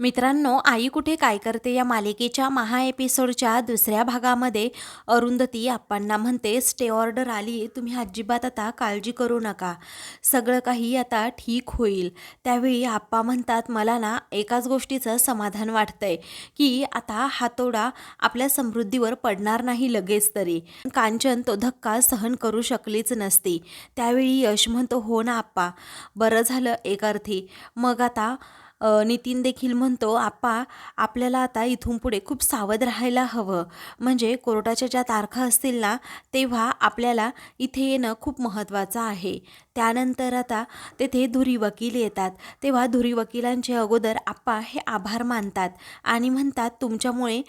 मित्रांनो आई कुठे काय करते या मालिकेच्या महा एपिसोडच्या दुसऱ्या भागामध्ये? अरुंधती आप्पांना म्हणते स्टे ऑर्डर आली तुम्ही अजिबात आता काळजी करू नका. सगळं काही आता ठीक होईल. त्यावेळी आप्पा म्हणतात मला ना एकाच गोष्टीचं समाधान वाटतंय की आता हातोडा आपल्या समृद्धीवर पडणार नाही लगेच तरी. कांचन तो धक्का सहन करू शकलीच नसती. त्यावेळी यश म्हणतो हो ना आप्पा बरं झालं एक अर्थी. मग आता नितीन देखील म्हणतो आप्पा आपल्याला आता इथून पुढे खूप सावध राहायला हवं. म्हणजे कोर्टाच्या ज्या तारखा असतील ना तेव्हा आपल्याला इथे येणं खूप महत्त्वाचं आहे. त्यानंतर आता तेथे धुरी वकील येतात. तेव्हा धुरी वकिलांचे अगोदर आप्पा हे आभार मानतात आणि म्हणतात तुमच्यामुळे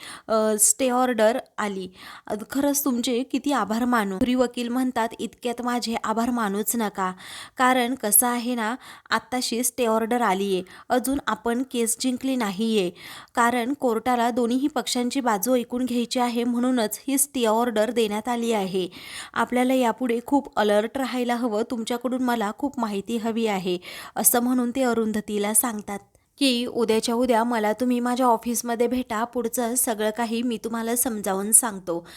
स्टे ऑर्डर आली. खरंच तुमचे किती आभार मानू. धुरी वकील म्हणतात इतक्यात माझे आभार मानूच नका. कारण कसं आहे ना आत्ताशी स्टे ऑर्डर आली आहे अजून आपण केस जिंकली नाही आहे कारण कोर्टाला दोन्हीही पक्षांची बाजू ऐकून घ्यायची आहे म्हणूनच ही स्टे ऑर्डर देण्यात आली आहे. आपल्याला यापुढे खूप अलर्ट राहायला हवं. तुमच्याकडून मला खूप माहिती हवी आहे असं म्हणून ते अरुंधतीला सांगतात. की उद्याच्या उद्या मला तुम्ही माझ्या ऑफिसमध्ये भेटा पुढचं सगळं काही मी तुम्हाला समजावून सांगतो.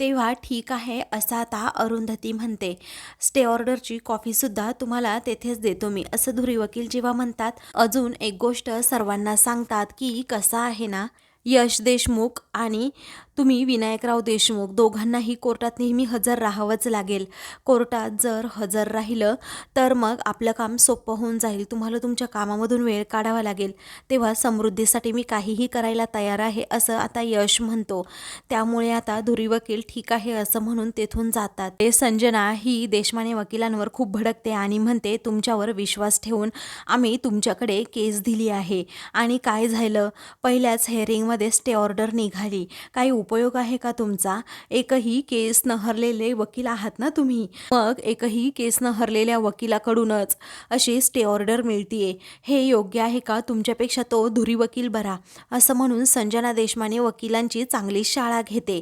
तेव्हा ठीक आहे असं आता अरुंधती म्हणते. स्टे ऑर्डरची कॉफीसुद्धा तुम्हाला तेथेच देतो मी असं धुरी वकील जेव्हा म्हणतात. अजून एक गोष्ट सर्वांना सांगतात की कसा आहे ना? यश देशमुख आणि तुम्ही विनायकराव देशमुख दोघांनाही कोर्टात नेहमी हजर राहावंच लागेल. कोर्टात जर हजर राहिलं तर मग आपलं काम सोपं होऊन जाईल. तुम्हाला तुमच्या कामामधून वेळ काढावा लागेल. तेव्हा समृद्धीसाठी मी काहीही करायला तयार आहे असं आता यश म्हणतो. त्यामुळे आता धुरी वकील ठीक आहे असं म्हणून तेथून जातात. ते संजना ही देशमाने वकिलांवर खूप भडकते आणि म्हणते तुमच्यावर विश्वास ठेवून आम्ही तुमच्याकडे केस दिली आहे. आणि काय झालं? पहिल्याच हेअरिंग केसमध्येच स्टे ऑर्डर निघाली. काही उपयोग आहे का तुमचा? एकही केस न हरलेले वकील आहात ना तुम्ही? मग एकही केस न हरलेल्या वकिलाकडूनच अशी स्टे ऑर्डर मिळतीये. हे योग्य आहे का? तुमच्यापेक्षा तो धुरी वकील बरा. असं म्हणून संजना देशमाने वकिलांची चांगली शाळा घेते.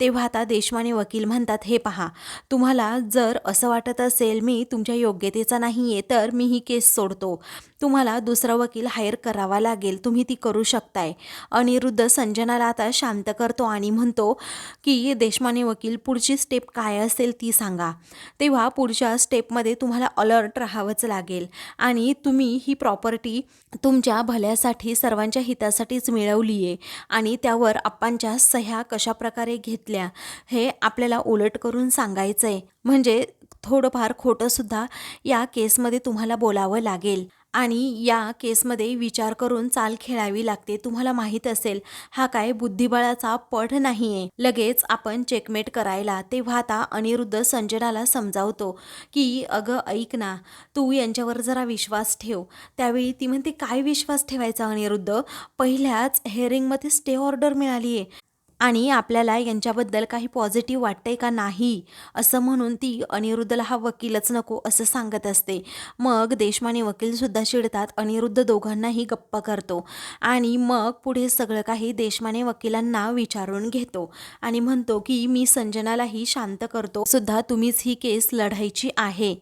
तेव्हा आता देशमाने वकील म्हणतात हे पहा तुम्हाला जर असं वाटत असेल मी तुमच्या योग्यतेचा नाही आहे तर मी ही केस सोडतो. तुम्हाला दुसरा वकील हायर करावा लागेल. तुम्ही ती करू शकताय. अनिरुद्ध संजनाला आता शांत करतो आणि म्हणतो की देशमाने वकील पुढची स्टेप काय असेल ती सांगा. तेव्हा पुढच्या स्टेपमध्ये तुम्हाला अलर्ट राहावंच लागेल. आणि तुम्ही ही प्रॉपर्टी तुमच्या भल्यासाठी सर्वांच्या हितासाठीच मिळवली आहे आणि त्यावर आप्पांच्या सह्या कशाप्रकारे घेतल्या हे आपल्याला उलट करून सांगायचं आहे म्हणजे थोडंफार खोटंसुद्धा या केसमध्ये तुम्हाला बोलावं लागेल. आणि या केसमध्ये विचार करून चाल खेळावी लागते. तुम्हाला माहीत असेल हा काय बुद्धिबळाचा पढ नाही आहे लगेच आपण चेकमेट करायला तेव्हा आता अनिरुद्ध संजनाला समजावतो की अगं ऐक ना तू यांच्यावर जरा विश्वास ठेव. त्यावेळी ती म्हणते काय विश्वास ठेवायचा अनिरुद्ध? पहिल्याच हेअरिंगमध्ये स्टे ऑर्डर मिळाली आहे आणि आपल्याला यांच्याबद्दल काही पॉझिटिव्ह वाटतंय का नाही असं म्हणून ती अनिरुद्धला हा वकीलच नको असं सांगत असते. मग देशमाने वकीलसुद्धा चिडतात अनिरुद्ध दोघांनाही गप्प करतो आणि मग पुढे सगळं काही देशमाने वकिलांना विचारून घेतो आणि म्हणतो की मी संजनालाही शांत करतो. सुद्धा तुम्हीच ही केस लढायची आहे.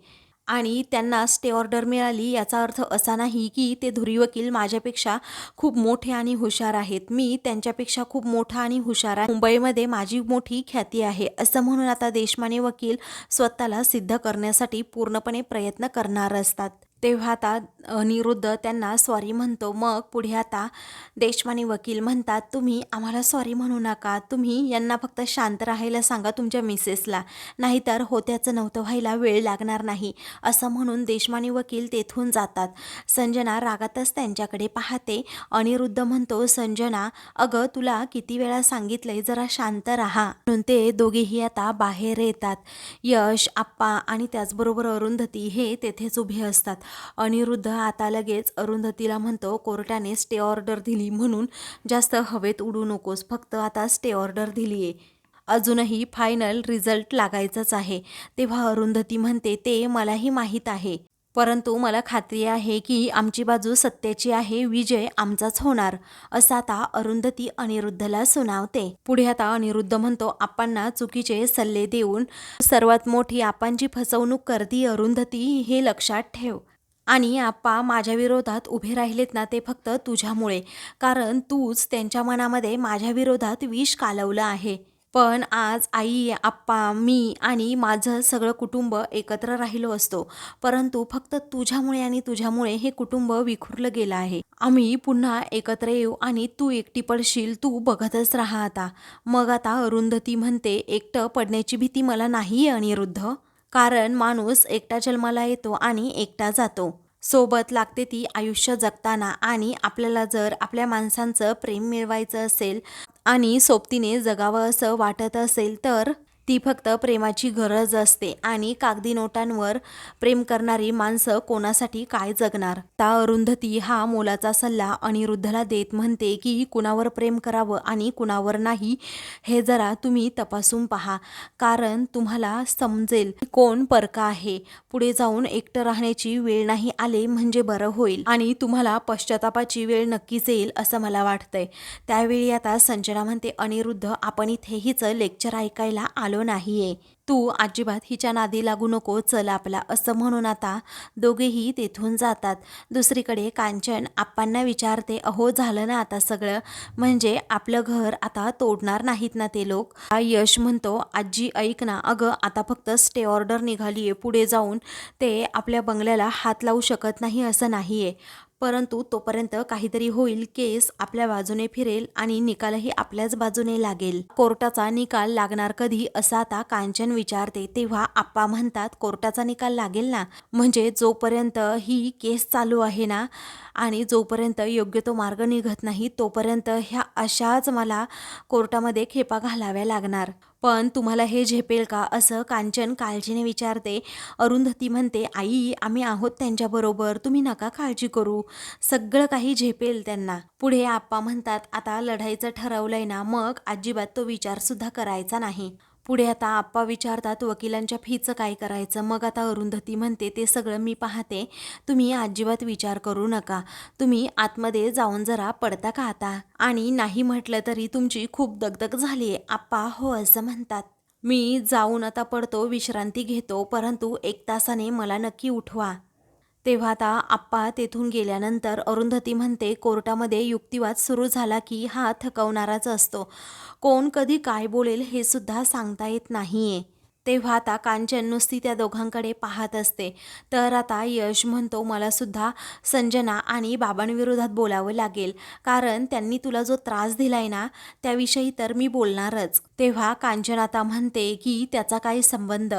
आणि त्यांना स्टे ऑर्डर मिळाली. याचा अर्थ असा नाही की ते धुरी वकील माझ्यापेक्षा खूप मोठे आणि हुशार आहेत. मी त्यांच्यापेक्षा खूप मोठा आणि हुशार आहे. मुंबईमध्ये माझी मोठी ख्याती आहे. असं म्हणून आता देशमाने वकील स्वतःला सिद्ध करण्यासाठी पूर्णपणे प्रयत्न करणार असतात. तेव्हा आता अनिरुद्ध त्यांना सॉरी म्हणतो. मग पुढे आता देशमाने वकील म्हणतात तुम्ही आम्हाला सॉरी म्हणू नका. तुम्ही यांना फक्त शांत राहायला सांगा तुमच्या मिसेसला. नाहीतर होत्याचं नव्हतं व्हायला वेळ लागणार नाही. असं म्हणून देशमाने वकील तेथून जातात. संजना रागातच त्यांच्याकडे पाहते. अनिरुद्ध म्हणतो संजना अगं तुला किती वेळा सांगितलंय जरा शांत राहा. म्हणून ते दोघेही आता बाहेर येतात. यश आप्पा आणि त्याचबरोबर अरुंधती हे तेथेच उभे असतात. अनिरुद्ध आता लगेच अरुंधतीला म्हणतो कोर्टाने स्टे ऑर्डर दिली म्हणून जास्त हवेत उडू नकोस फक्त आता स्टे ऑर्डर दिली आहे अजूनही फायनल रिझल्ट लागायचाच आहे. तेव्हा अरुंधती म्हणते ते मलाही माहीत आहे परंतु मला खात्री आहे की आमची बाजू सत्याची आहे विजय आमचाच होणार. असं आता अरुंधती अनिरुद्धला सुनावते. पुढे आता अनिरुद्ध म्हणतो आपांना चुकीचे सल्ले देऊन सर्वात मोठी आपांची फसवणूक करती अरुंधती हे लक्षात ठेव. आणि आप्पा माझ्या विरोधात उभे राहिलेत ना ते फक्त तुझ्यामुळे. कारण तूच त्यांच्या मनामध्ये माझ्या विरोधात विष कालवलं आहे. पण आज आई आप्पा मी आणि माझं सगळं कुटुंब एकत्र राहिलो असतो. परंतु फक्त तुझ्यामुळे आणि तुझ्यामुळे हे कुटुंब विखुरलं गेलं आहे. आम्ही पुन्हा एकत्र येऊ आणि तू एकटी पडशील तू बघतच राहा आता. मग आता अरुंधती म्हणते एकटं पडण्याची भीती मला नाही आहे अनिरुद्ध. कारण माणूस एकटा जन्माला येतो आणि एकटा जातो. सोबत लागते ती आयुष्य जगताना आणि आपल्याला जर आपल्या माणसांचं प्रेम मिळवायचं असेल आणि सोबतीने जगावं असं वाटत असेल तर ती फक्त प्रेमाची गरज असते आणि कागदी नोटांवर प्रेम करणारी माणसं कोणासाठी काय जगणार? ता अरुंधती हा मोलाचा सल्ला अनिरुद्धला देत म्हणते की कुणावर प्रेम करावं आणि कुणावर नाही हे जरा तुम्ही तपासून पहा. कारण तुम्हाला समजेल कोण परका आहे. पुढे जाऊन एकटं राहण्याची वेळ नाही आले म्हणजे बरं होईल आणि तुम्हाला पश्चातापाची वेळ नक्कीच येईल असं मला वाटतंय. त्यावेळी आता संजना म्हणते अनिरुद्ध आपण इथेहीच लेक्चर ऐकायला आलो नाहीये. तू अजिबात हिच्या नादी लागू नको चल आपला असं म्हणून आता दोघेही तेथून जातात. दुसरीकडे कांचन आप्पांना विचारते अहो झालं ना आता सगळं? म्हणजे आपलं घर आता तोडणार नाहीत ना ते लोक? हा यश म्हणतो आजी ऐक ना. अगं आता फक्त स्टे ऑर्डर निघाली आहे पुढे जाऊन ते आपल्या बंगल्याला हात लावू शकत नाही असं नाही आहे परंतु तोपर्यंत काहीतरी होईल केस आपल्या बाजूने फिरेल आणि निकालही आपल्याच बाजूने लागेल. कोर्टाचा निकाल लागणार कधी असं आता कांचन विचारते तेव्हा आप्पा म्हणतात कोर्टाचा निकाल लागेल ना? म्हणजे जोपर्यंत ही केस चालू आहे ना? आणि जोपर्यंत योग्य तो मार्ग निघत नाही तोपर्यंत ह्या अशाच मला कोर्टामध्ये खेपा घालाव्या लागणार. पण तुम्हाला हे झेपेल का? असं कांचन काळजीने विचारते. अरुंधती म्हणते आई आम्ही आहोत त्यांच्याबरोबर तुम्ही नका काळजी करू. सगळं काही झेपेल त्यांना. पुढे आप्पा म्हणतात आता लढाईचं ठरवलंय ना मग अजिबात तो विचारसुद्धा करायचा नाही. पुढे आता आप्पा विचारतात वकिलांच्या फीचं काय करायचं? मग आता अरुंधती म्हणते ते सगळं मी पाहते. तुम्ही अजिबात विचार करू नका. तुम्ही आतमध्ये जाऊन जरा पडता का आता? आणि नाही म्हटलं तरी तुमची खूप दगदग झाली आहे आप्पा हो असं म्हणतात. मी जाऊन आता पडतो विश्रांती घेतो परंतु एक तासाने मला नक्की उठवा. तेव्हा आता आप्पा तेथून गेल्यानंतर अरुंधती म्हणते कोर्टामध्ये युक्तिवाद सुरू झाला की हा थकवणाराच असतो. कोण कधी काय बोलेल हे सुद्धा सांगता येत नाहीये. तेव्हा आता कांचन नुसती त्या दोघांकडे पाहत असते. तर आता यश म्हणतो मला सुद्धा संजना आणि बाबांविरोधात बोलावं लागेल. कारण त्यांनी तुला जो त्रास दिलाय ना त्याविषयी तर मी बोलणारच. तेव्हा कांचन आता म्हणते की त्याचा काही संबंध.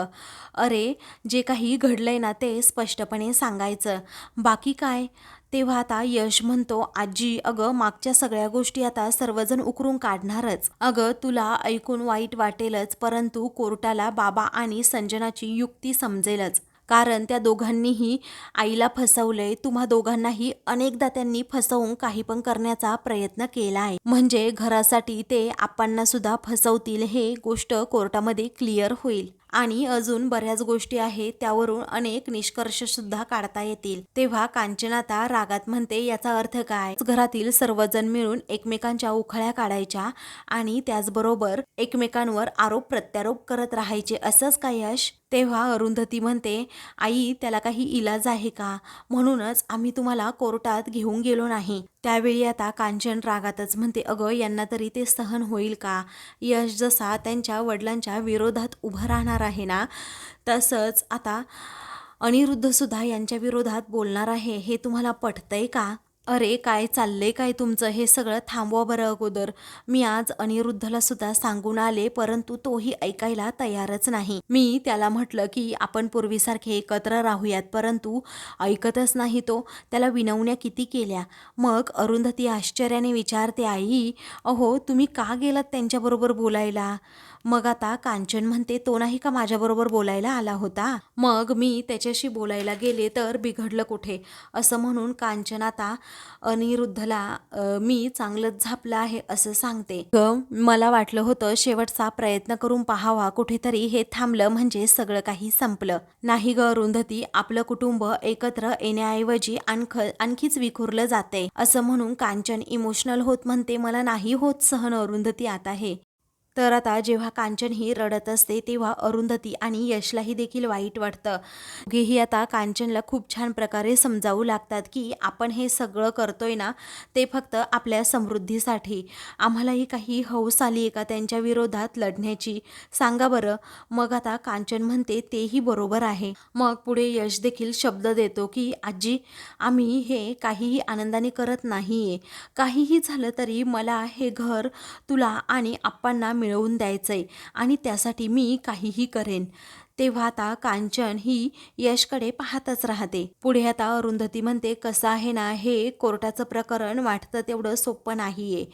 अरे जे काही घडलंय ना ते स्पष्टपणे सांगायचं. बाकी काय? तेव्हा आता यश म्हणतो आजी अगं मागच्या सगळ्या गोष्टी आता सर्वजण उकरून काढणारच. अगं तुला ऐकून वाईट वाटेलच परंतु कोर्टाला बाबा आणि संजनाची युक्ती समजेलच. कारण त्या दोघांनीही आईला फसवलंय. तुम्हा दोघांनाही अनेकदा त्यांनी फसवून काही पण करण्याचा प्रयत्न केला आहे. म्हणजे घरासाठी ते आपांना सुद्धा फसवतील हे गोष्ट कोर्टामध्ये क्लिअर होईल. आणि अजून बऱ्याच गोष्टी आहेत त्यावरून अनेक निष्कर्ष सुद्धा काढता येतील. तेव्हा कांचनाता रागात म्हणते याचा अर्थ काय? घरातील सर्वजण मिळून एकमेकांच्या उखळ्या काढायच्या आणि त्याचबरोबर एकमेकांवर आरोप प्रत्यारोप करत राहायचे. असंच काय यश? तेव्हा अरुंधती म्हणते आई त्याला काही इलाज आहे का? म्हणूनच आम्ही तुम्हाला कोर्टात घेऊन गेलो नाही. त्यावेळी आता कांचन रागातच म्हणते अगं यांना तरी ते सहन होईल का? यश जसा त्यांच्या वडिलांच्या विरोधात उभं राहणार आहे ना? तसंच आता अनिरुद्धसुद्धा यांच्या विरोधात बोलणार आहे. हे तुम्हाला पटतंय का? अरे काय चाललंय काय तुमचं? हे सगळं थांबवा बरं अगोदर. मी आज अनिरुद्धला सुद्धा सांगून आले परंतु तोही ऐकायला तयारच नाही. मी त्याला म्हटलं की आपण पूर्वीसारखे एकत्र राहूयात परंतु ऐकतच नाही तो. त्याला विनवण्या किती केल्या? मग अरुंधती आश्चर्याने विचारते आई अहो तुम्ही का गेलात त्यांच्याबरोबर बोलायला? मग आता कांचन म्हणते तो नाही का माझ्याबरोबर बोलायला आला होता? मग मी त्याच्याशी बोलायला गेले तर बिघडलं कुठे? असं म्हणून कांचन आता अनिरुद्धला मी चांगलंच झापलं आहे असं सांगते. ग मला वाटलं होतं शेवटचा प्रयत्न करून पाहावा कुठेतरी हे थांबलं म्हणजे सगळं काही संपलं. नाही ग अरुंधती आपलं कुटुंब एकत्र येण्याऐवजी आणख आणखीच विखुरलं जाते असं म्हणून कांचन इमोशनल होत म्हणते मला नाही होत सहन अरुंधती आता हे. तर आता जेव्हा कांचन ही रडत असते तेव्हा अरुंधती आणि यशलाही देखील वाईट वाटतं. दोघेही आता कांचनला खूप छान प्रकारे समजावू लागतात की आपण हे सगळं करतोय ना ते फक्त आपल्या समृद्धीसाठी. आम्हालाही काही हौस आली आहे का त्यांच्या विरोधात लढण्याची? सांगा बरं. मग आता कांचन म्हणते तेही बरोबर आहे. मग पुढे यश देखील शब्द देतो की आजी आम्ही हे काहीही आनंदाने करत नाही आहे काहीही झालं तरी मला हे घर तुला आणि आप्पांना मिळ मिळवून द्यायचं आहे आणि त्यासाठी मी काहीही करेन. तेव्हा आता कांचन ही यशकडे पाहतच राहते. पुढे आता अरुंधती म्हणते कसं आहे ना हे कोर्टाचं प्रकरण वाटतं तेवढं सोपं नाही आहे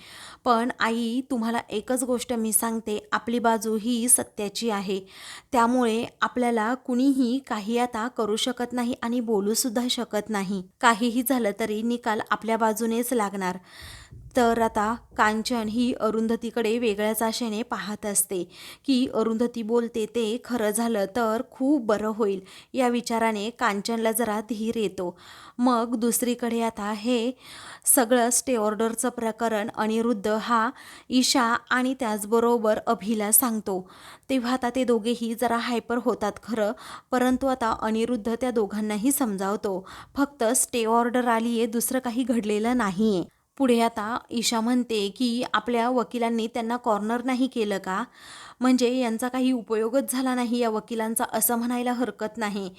पण आई तुम्हाला एकच गोष्ट मी सांगते आपली बाजू ही सत्याची आहे. त्यामुळे आपल्याला कुणीही काही आता करू शकत नाही आणि बोलूसुद्धा शकत नाही. काहीही झालं तरी निकाल आपल्या बाजूनेच लागणार. तर आता कांचन ही अरुंधतीकडे वेगळ्याच आशेने पाहत असते. की अरुंधती बोलते ते खरं झालं तर खूप बरं होईल. या विचाराने कांचनला जरा धीर येतो. मग दुसरीकडे आता हे सगळं स्टे ऑर्डरचं प्रकरण अनिरुद्ध हा ईशा आणि त्याचबरोबर अभिला सांगतो. तेव्हा आता ते दोघेही जरा हायपर होतात खरं परंतु आता अनिरुद्ध त्या दोघांनाही समजावतो. फक्त स्टे ऑर्डर आली आहे दुसरं काही घडलेलं नाही आहे पुढे आता ईशा म्हणते की आपल्या वकिलांनी त्यांना कॉर्नर नाही केलं का? म्हणजे यांचा काही उपयोगच झाला नाही या वकिलांचा असं म्हणायला हरकत नाही.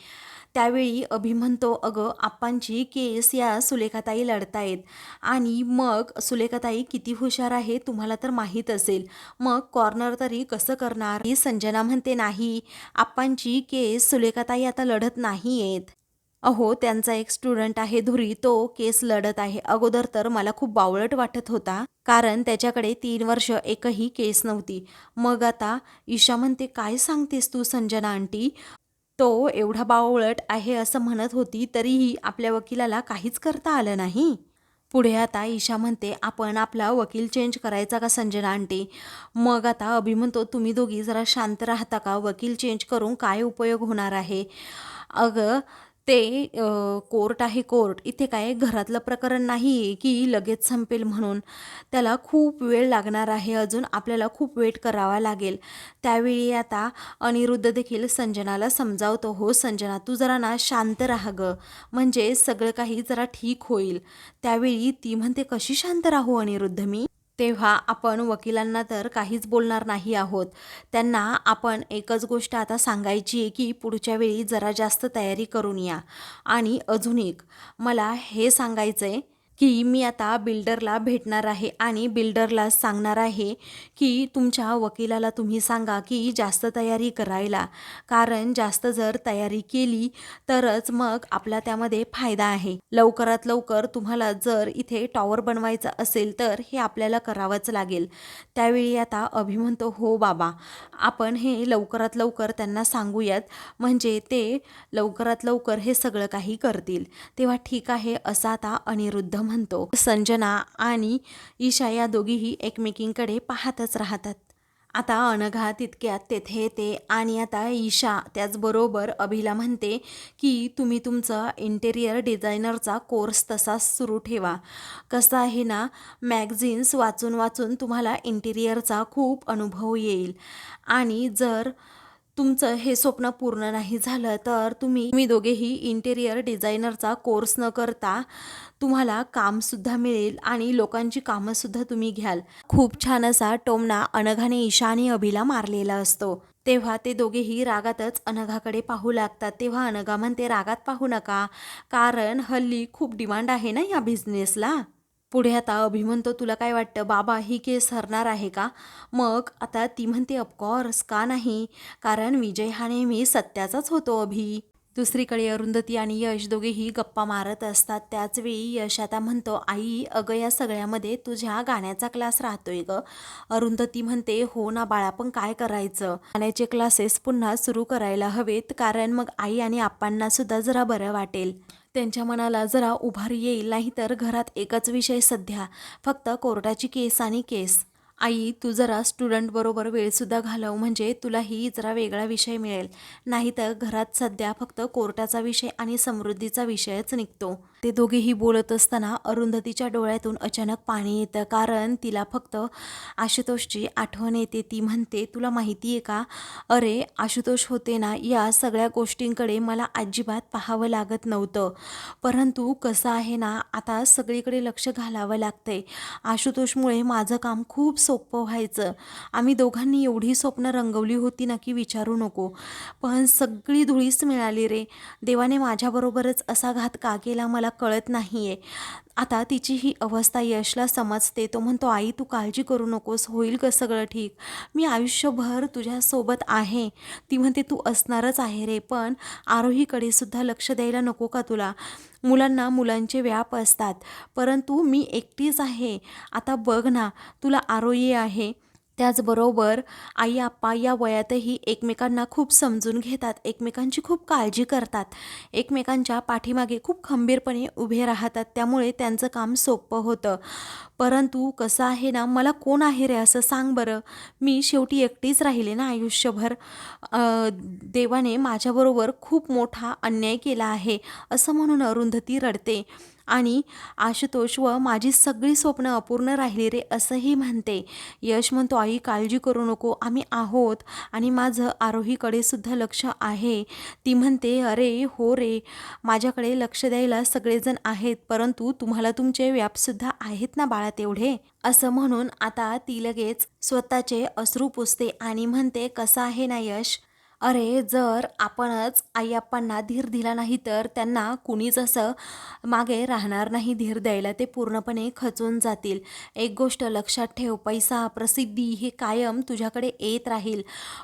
त्यावेळी अभि म्हणतो अगं आप्पांची केस या सुलेखाताई लढतायत आणि मग सुलेखाताई किती हुशार आहे तुम्हाला तर माहीत असेल. मग कॉर्नर तरी कसं करणार? ही संजना म्हणते नाही आप्पांची केस सुलेखाताई आता लढत नाही आहेत अहो त्यांचा एक स्टुडंट आहे धुरी तो केस लढत आहे. अगोदर तर मला खूप बावळट वाटत होता कारण त्याच्याकडे तीन वर्ष एकही केस नव्हती. मग आता ईशा म्हणते काय सांगतेस तू संजना आंटी? तो एवढा बावळट आहे असं म्हणत होती तरीही आपल्या वकिलाला काहीच करता आलं नाही. पुढे आता ईशा म्हणते आपण आपला वकील चेंज करायचा का संजना आंटी? मग आता अभि म्हणतो तुम्ही दोघी जरा शांत राहता का? वकील चेंज करून काय उपयोग होणार आहे? अगं ते कोर्ट आहे कोर्ट. इथे काय घरातलं प्रकरण नाही आहे की लगेच संपेल म्हणून. त्याला खूप वेळ लागणार आहे अजून. आपल्याला खूप वेट करावा लागेल. त्यावेळी आता अनिरुद्ध देखील संजनाला समजावतो हो संजना तू जरा ना शांत राहा गं. म्हणजे सगळं काही जरा ठीक होईल. त्यावेळी ती म्हणते कशी शांत राहू अनिरुद्ध मी? तेव्हा आपण वकिलांना तर काहीच बोलणार नाही आहोत. त्यांना आपण एकच गोष्ट आता सांगायची आहे की पुढच्या वेळी जरा जास्त तयारी करून या. आणि अजून एक मला हे सांगायचं आहे की मी आता बिल्डरला भेटणार आहे आणि बिल्डरला सांगणार आहे की तुमच्या वकिलाला तुम्ही सांगा की जास्त तयारी करायला. कारण जास्त जर तयारी केली तरच मग आपला त्यामध्ये फायदा आहे. लवकरात लवकर तुम्हाला जर इथे टॉवर बनवायचं असेल तर हे आपल्याला करावंच लागेल. त्यावेळी आता अभि म्हणतो हो बाबा आपण हे लवकरात लवकर त्यांना सांगूयात. म्हणजे ते लवकरात लवकर हे सगळं काही करतील. तेव्हा ठीक आहे असं आता अनिरुद्ध म्हणतो. संजना आणि ईशा या दोघीही एकमेकींकडे पाहतच राहतात. आता अनघा तितक्यात तेथे येते आणि आता ईशा त्याचबरोबर अभिला म्हणते की तुम्ही तुमचा इंटेरियर डिझायनरचा कोर्स तसाच सुरू ठेवा. कसं आहे ना मॅगझिन्स वाचून वाचून तुम्हाला इंटेरियरचा खूप अनुभव येईल. आणि जर तुमचं हे स्वप्न पूर्ण नाही झालं तर तुम्ही तुम्ही दोघेही इंटेरियर डिझायनरचा कोर्स न करता तुम्हाला कामसुद्धा मिळेल आणि लोकांची कामंसुद्धा तुम्ही घ्याल. खूप छान असा टोमना अनघाने ईशा आणि अभिला मारलेला असतो. तेव्हा ते दोघेही रागातच अनघाकडे पाहू लागतात. तेव्हा अनघा म्हणते रागात पाहू नका कारण हल्ली खूप डिमांड आहे ना या बिझनेसला पुढे आता अभि म्हणतो तुला काय वाटतं? बाबा ही केस हरणार आहे का? मग आता ती म्हणते ऑफकोर्स का नाही? कारण विजय हा नेहमी सत्याचाच होतो अभि. दुसरीकडे अरुंधती आणि यश दोघेही गप्पा मारत असतात. त्याचवेळी यश आता म्हणतो आई अगं या सगळ्यामध्ये तुझ्या गाण्याचा क्लास राहतोय ग. अरुंधती म्हणते हो ना बाळा पण काय करायचं? गाण्याचे क्लासेस पुन्हा सुरू करायला हवेत कारण मग आई आणि आप्पांना सुद्धा जरा बरं वाटेल. त्यांच्या मनाला जरा उभारी येईल नाहीतर घरात एकच विषय सध्या फक्त कोर्टाची केस आणि केस. आई तू जरा स्टुडंटबरोबर वेळसुद्धा घालव म्हणजे तुलाही जरा वेगळा विषय मिळेल. नाहीतर घरात सध्या फक्त कोर्टाचा विषय आणि समृद्धीचा विषयच निघतो. ते दोघेही बोलत असताना अरुंधतीच्या डोळ्यातून अचानक पाणी येतं. कारण तिला फक्त आशुतोषची आठवण येते. ती म्हणते तुला माहिती आहे का? अरे आशुतोष होते ना या सगळ्या गोष्टींकडे मला अजिबात पाहावं लागत नव्हतं. परंतु कसं आहे ना आता सगळीकडे लक्ष घालावं लागतंय. आशुतोषमुळे माझं काम खूप सोपं व्हायचं. आम्ही दोघांनी एवढी स्वप्न रंगवली होती ना की विचारू नको. पण सगळी धुळीच मिळाली रे. देवाने माझ्याबरोबरच असा घात का केला? मला कळत नाही आहे आता तिची ही अवस्था यशला समजते. तो म्हणतो आई तू काळजी करू नकोस. होईल का सगळं ठीक. मी आयुष्यभर तुझ्यासोबत आहे. ती म्हणते तू असणारच आहे रे पण आरोहीकडे सुद्धा लक्ष द्यायला नको का तुला? मुलांना मुलांचे व्याप असतात. परंतु मी एकटीच आहे. आता बघ ना तुला आरोही आहे. त्याचबरोबर आई आप्पा या वयातही एकमेकांना खूप समजून घेतात एकमेकांची खूप काळजी करतात एकमेकांच्या पाठीमागे खूप खंबीरपणे उभे राहतात त्यामुळे त्यांचं काम सोपं होतं. परंतु कसं आहे ना मला कोण आहे रे असं सांग बरं. मी शेवटी एकटीच राहिले ना आयुष्यभर. देवाने माझ्याबरोबर खूप मोठा अन्याय केला आहे असं म्हणून अरुंधती रडते. आणि आशुतोष व माझी सगळी स्वप्न अपूर्ण राहिली रे असंही म्हणते. यश म्हणतो आई काळजी करू नको. आम्ही आहोत आणि माझं आरोहीकडे सुद्धा लक्ष आहे. ती म्हणते अरे हो रे. माझ्याकडे लक्ष द्यायला सगळेजण आहेत परंतु तुम्हाला तुमचे व्यापसुद्धा आहेत ना बाळा तेवढे? असं म्हणून आता ती लगेच स्वतःचे अश्रू पुसते आणि म्हणते कसं आहे ना यश? अरे जर आपणच आईआप्पांना धीर दिला नाही तर त्यांना कुणीच असं मागे राहणार नाही धीर द्यायला. ते पूर्णपणे खचून जातील. एक गोष्ट लक्षात ठेव पैसा प्रसिद्धी हे कायम तुझ्याकडे येत राहील.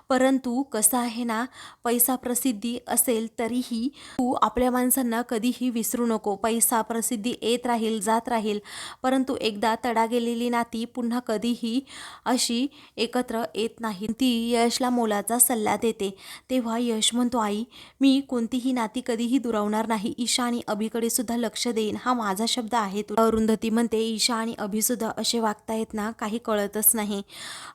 परंतु कसं आहे ना पैसा प्रसिद्धी असेल तरीही तू आपल्या माणसांना कधीही विसरू नको. पैसा प्रसिद्धी येत राहील जात राहील. परंतु एकदा तडा गेलेली नाती पुन्हा कधीही अशी एकत्र येत नाही ती यशला मोलाचा सल्ला देते. तेव्हा यश म्हणतो आई मी कोणतीही नाती कधीही दुरावणार नाही. ईशा आणि अभिकडे सुद्धा लक्ष देईन. हा माझा शब्द आहे. तू अरुंधती म्हणते ईशा आणि अभिसुद्धा असे असे वागतायत ना काही कळतच नाही.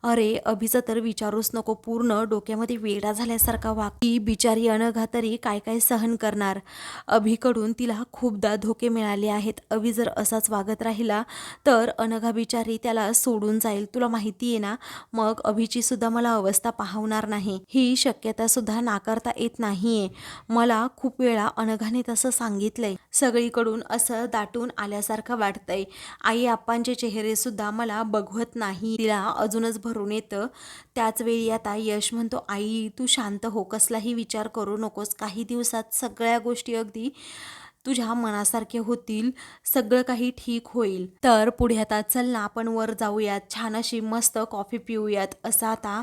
अरे अभिचं तर विचारूच नको. पूर्ण डोक्यामध्ये वेडा झाल्यासारखा वाग. ती बिचारी अनघा तरी काय काय सहन करणार? अभिकडून तिला खूपदा धोके मिळाले आहेत. अभि जर असाच वागत राहिला तर अनघा बिचारी त्याला सोडून जाईल. तुला माहिती आहे ना मग अभिची सुद्धा मला अवस्था पाहवणार नाही. ही शक्यता सुद्धा नाकारता येत नाहीये. मला खूप वेळा अनघाने तसं सांगितलंय. सगळीकडून असं दाटून आल्यासारखं वाटतंय. आई आप्पांचे चेहरे सुद्धा मला बघवत नाही. तिला अजूनच भरून येतं. त्याच वेळी आता यश म्हणतो आई तू शांत हो. कसलाही विचार करू नकोस. काही दिवसात सगळ्या गोष्टी अगदी तुझ्या मनासारखे होतील. सगळं काही ठीक होईल. तर पुढे आता चल ना आपण वर जाऊयात. छान अशी मस्त कॉफी पिऊयात. असं आता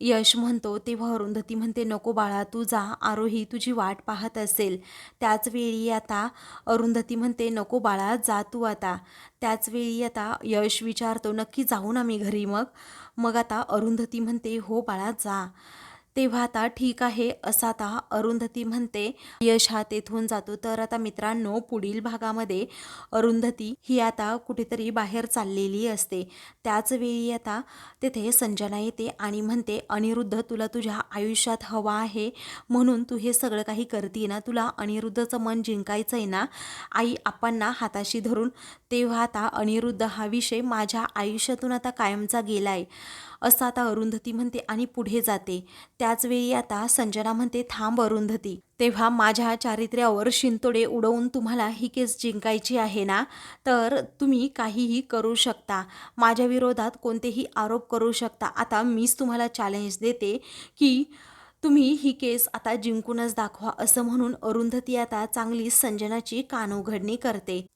यश म्हणतो तेव्हा अरुंधती म्हणते नको बाळा तू जा आरोही तुझी वाट पाहत असेल. त्याचवेळी आता अरुंधती म्हणते नको बाळा जा तू आता. त्याचवेळी आता यश विचारतो नक्की जाऊ ना मी घरी मग? मग आता अरुंधती म्हणते हो बाळा जा. तेव्हा आता ठीक आहे असं आता अरुंधती म्हणते. यश हा तेथून जातो. तर आता मित्रांनो पुढील भागामध्ये अरुंधती ही आता कुठेतरी बाहेर चाललेली असते. त्याच वेळी आता तेथे संजना येते आणि म्हणते अनिरुद्ध तुला तुझ्या आयुष्यात हवा आहे. म्हणून तू हे सगळं काही करते ना? तुला अनिरुद्धचं मन जिंकायचं आहे ना? आई आपांना हाताशी धरून तेव्हा आता अनिरुद्ध हा विषय माझ्या आयुष्यातून आता कायमचा गेला आहे असं आता अरुंधती म्हणते आणि पुढे जाते. त्याचवेळी आता संजना म्हणते थांब अरुंधती. तेव्हा माझ्या चारित्र्यावर शिंतोडे उडवून तुम्हाला ही केस जिंकायची आहे ना? तर तुम्ही काहीही करू शकता. माझ्या विरोधात कोणतेही आरोप करू शकता. आता मीच तुम्हाला चॅलेंज देते की तुम्ही ही केस आता जिंकूनच दाखवा. असं म्हणून अरुंधती आता चांगली संजनाची कानउघडणी करते.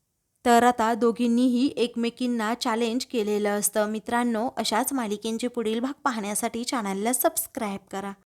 तर आता दोघींनीही एकमेकींना चॅलेंज केलेलं असतं. मित्रांनो अशाच मालिकेंचे पुढील भाग पाहण्यासाठी चॅनलला सबस्क्राईब करा.